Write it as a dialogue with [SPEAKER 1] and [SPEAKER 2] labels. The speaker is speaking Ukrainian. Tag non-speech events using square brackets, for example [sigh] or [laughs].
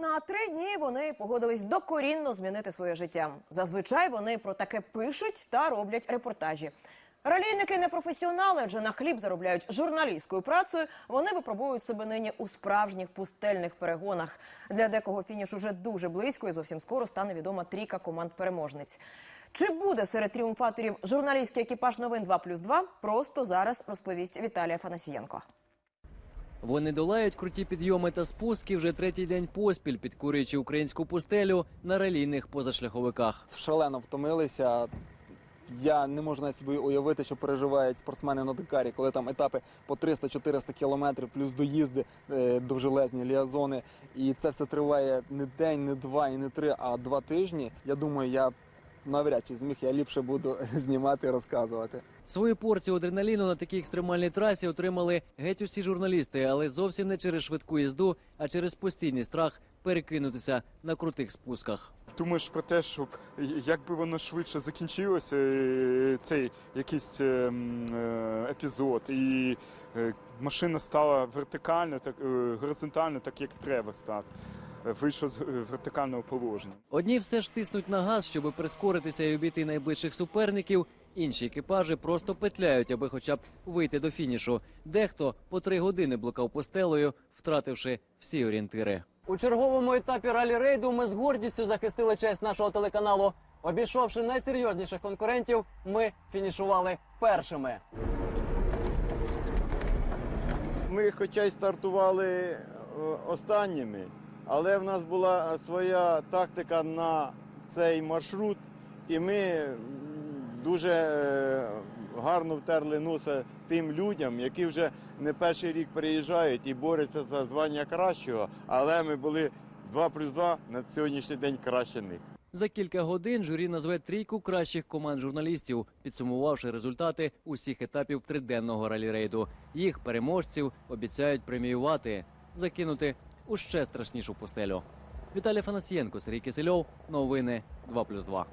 [SPEAKER 1] На три дні вони погодились докорінно змінити своє життя. Зазвичай вони про таке пишуть та роблять репортажі. Ралійники не професіонали, адже на хліб заробляють журналістською працею. Вони випробовують себе нині у справжніх пустельних перегонах. Для декого фініш уже дуже близько, і зовсім скоро стане відома трійка команд переможниць. Чи буде серед тріумфаторів журналістський екіпаж новин 2 плюс 2, Просто зараз розповість Віталія Фанасієнко.
[SPEAKER 2] Вони долають круті підйоми та спуски вже третій день поспіль, підкурюючи українську пустелю на релійних позашляховиках.
[SPEAKER 3] шалено втомилися. Я не можу навіть собі уявити, що переживають спортсмени на Дакарі, коли там етапи по 300-400 кілометрів, плюс доїзди е, довжелезні ліазони. І це все триває не день, не два і не три, а два тижні. Я думаю, я навряд чи зміг, я ліпше буду [laughs] знімати і розказувати.
[SPEAKER 2] Свою порцію адреналіну на такій екстремальній трасі отримали геть усі журналісти, але зовсім не через швидку їзду, а через постійний страх перекинутися на крутих спусках.
[SPEAKER 4] Думаєш про те, щоб як би воно швидше закінчилося, е, цей якийсь е, е, епізод, і е, машина стала вертикально, так е, горизонтально, так як треба стати. Вийшов з вертикального положення.
[SPEAKER 2] Одні все ж тиснуть на газ, щоб прискоритися і обійти найближчих суперників. Інші екіпажі просто петляють, аби хоча б вийти до фінішу. Дехто по три години блукав постелею, втративши всі орієнтири. У черговому етапі ралі-рейду ми з гордістю захистили честь нашого телеканалу. Обійшовши найсерйозніших конкурентів, ми фінішували першими.
[SPEAKER 5] Ми хоча й стартували е, останніми, але в нас була своя тактика на цей маршрут, і ми дуже е, гарно втерли носа тим людям, які вже не перший рік приїжджають і борються за звання кращого, але ми були 2 плюс 2 на сьогоднішній день краще них.
[SPEAKER 2] За кілька годин журі назве трійку кращих команд журналістів, підсумувавши результати усіх етапів триденного ралі-рейду. Їх переможців обіцяють преміювати, закинути у ще страшнішу пустелю. Віталій Фанасієнко, Сергій Кисельов. Новини 2+,2.